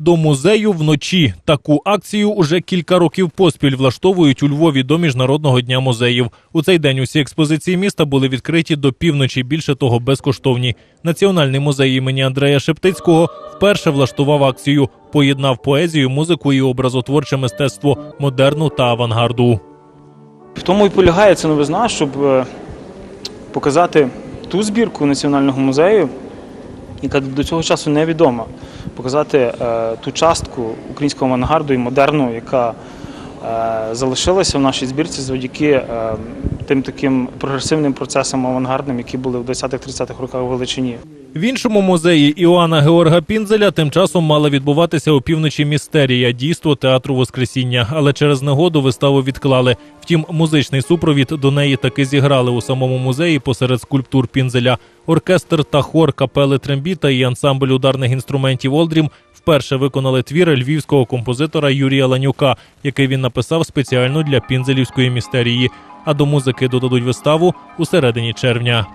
До музею вночі таку акцію уже кілька років поспіль влаштовують у Львові до міжнародного дня музеїв. У цей день усі експозиції міста були відкриті до півночі. Більше того, безкоштовні. Національний музей імені Андрея Шептицького вперше влаштував акцію, поєднав поезію, музику і образотворче мистецтво модерну та авангарду. В тому і полягає ця новизна, щоб е, показати ту збірку Національного музею, яка до цього часу невідома. Показати е, ту частку українського авангарду і модерну, яка е, залишилася в нашій збірці завдяки е, тим таким прогресивним процесам авангардним, які були в 20-30-х роках у Величині. В іншому музеї Іоанна Георга Пінзеля тим часом мала відбуватися у півночі містерія дійство театру Воскресіння, але через негоду виставу відклали. Втім, музичний супровід до неї таки зіграли у самому музеї посеред скульптур Пінзеля. Оркестр та хор капели Трембіта і ансамбль ударних інструментів Олдрім вперше виконали твір львівського композитора Юрія Ланюка, який він написав спеціально для пінзелівської містерії. А до музики додадуть виставу у середині червня.